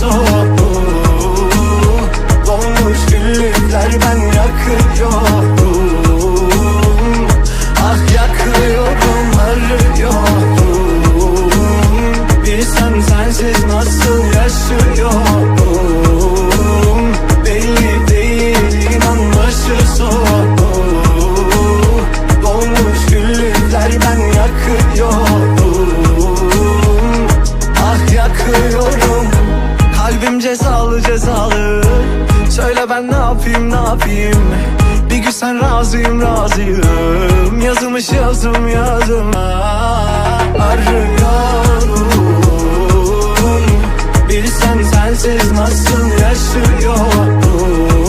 soğuk Dolmuş güllükler ben yakıyorum Ah yakıyorum arıyorum Bilsen sensiz nasıl yaşıyorum Belli değil inan başı soğuk. Dolmuş güllükler ben yakıyorum Cezalı cezalı. Söyle ben ne yapayım ne yapayım? Bir gün sen razıyım razıyım. Yazılmış yazım yazım Arıyorum. Bilsen sensiz nasıl yaşıyorum